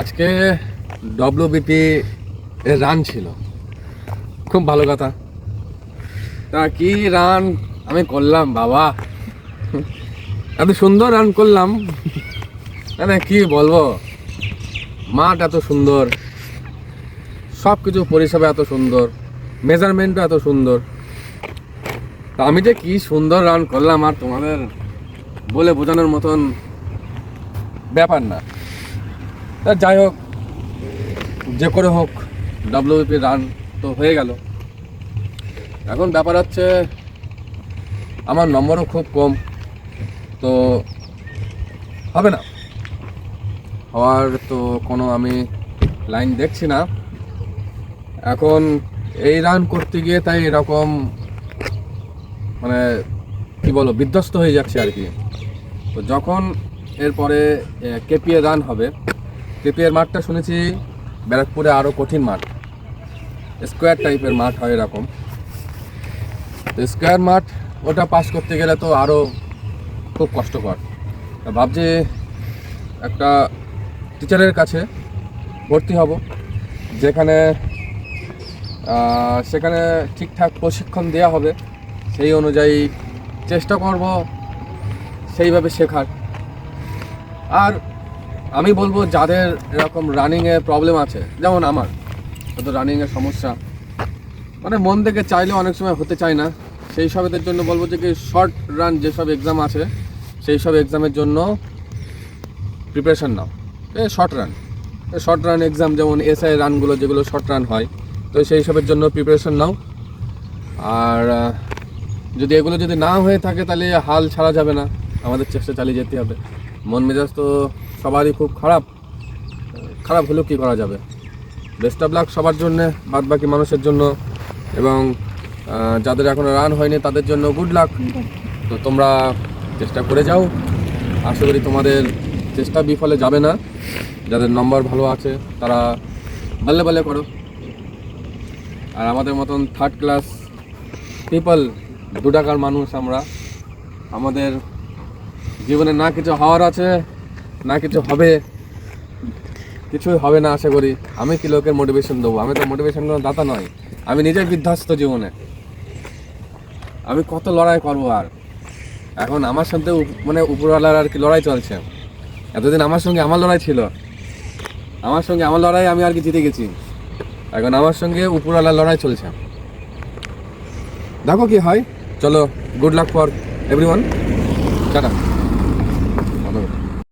আজকে ডব্লিউবিপি এর রান ছিল। খুব ভালো কথা। তা কি রান আমি করলাম, বাবা। এত সুন্দর রান করলাম। মানে কি বলব? মাঠ এত সুন্দর। সব কিছু পরিষেবা এত সুন্দর। মেজারমেন্টও এত সুন্দর। তা আমি যে কি সুন্দর রান করলাম আর তোমাদের বলে বোঝানোর মতন ব্যাপার না। যাই হোক, যে করে হোক ডাব্লিউপি রান তো হয়ে গেল। এখন ব্যাপার হচ্ছে, আমার নম্বরও খুব কম, তো হবে না। হওয়ার তো কোনো আমি লাইন দেখছি না। এখন এই রান করতে গিয়ে তাই এরকম মানে কি বলো বিধ্বস্ত হয়ে যাচ্ছে আর কি। তো যখন এরপরে কেপিএ রান হবে কেপিএর মাঠটা শুনেছি ব্যারাকপুরে আরও কঠিন মাঠ। স্কোয়ার টাইপের মাঠ হয় এরকম। তো স্কোয়ার মাঠ, ওটা পাস করতে গেলে তো আরও খুব কষ্টকর। ভাবছি একটা টিচারের কাছে ভর্তি হব, যেখানে সেখানে ঠিকঠাক প্রশিক্ষণ দেওয়া হবে। সেই অনুযায়ী চেষ্টা করব সেইভাবে শেখার। আর আমি বলব যাদের এরকম রানিংয়ে প্রবলেম আছে, যেমন আমার তো রানিংয়ের সমস্যা। মানে মন থেকে চাইলে অনেক সময় হতে চায় না। সেই সবেদের জন্য বলব যে কি শর্ট রান যেসব এক্সাম আছে, সেই সব এক্সামের জন্য প্রিপারেশন নাও। Short run short run exam যেমন এসআই রানগুলো যেগুলো শর্ট রান হয়, তো সেই সবের জন্য প্রিপারেশন নাও। আর যদি এগুলো যদি না হয়ে থাকে তাহলে হাল ছাড়া যাবে না। আমাদের চেষ্টা চালিয়ে যেতে হবে। মন মেজাজ তো সবারই খুব খারাপ। খারাপ হলেও কী করা যাবে? বেস্ট অফ লাক সবার জন্যে বাদ বাকি মানুষের জন্য এবং যাদের এখনও রান হয়নি তাদের জন্য গুড লাক তো তোমরা চেষ্টা করে যাও। আশা করি তোমাদের চেষ্টা বিফলে যাবে না। যাদের নম্বর ভালো আছে, তারা বাল্লে বাল্লে করো। আর আমাদের মতন থার্ড ক্লাস পিপল দু টাকার মানুষ আমরা, আমাদের জীবনে না কিছু হওয়ার আছে, না কিছু হবে। কিছুই হবে না, আশা করি। আমি কি লোকের মোটিভেশন দেবো? আমি তো মোটিভেশন কোনো দাতা নয় আমি নিজে বিধ্বস্ত জীবনে। আমি কত লড়াই করব আর? এখন আমার সাথে মানে উপরওয়ালার আর কি লড়াই চলছে। এতদিন আমার সঙ্গে আমার লড়াই ছিল। আমার সঙ্গে আমার লড়াই আমি আর কি জিতে গেছি। এখন আমার সঙ্গে উপরওয়ালার লড়াই চলছে। দেখো কি হয়। চলো good luck for everyone tata.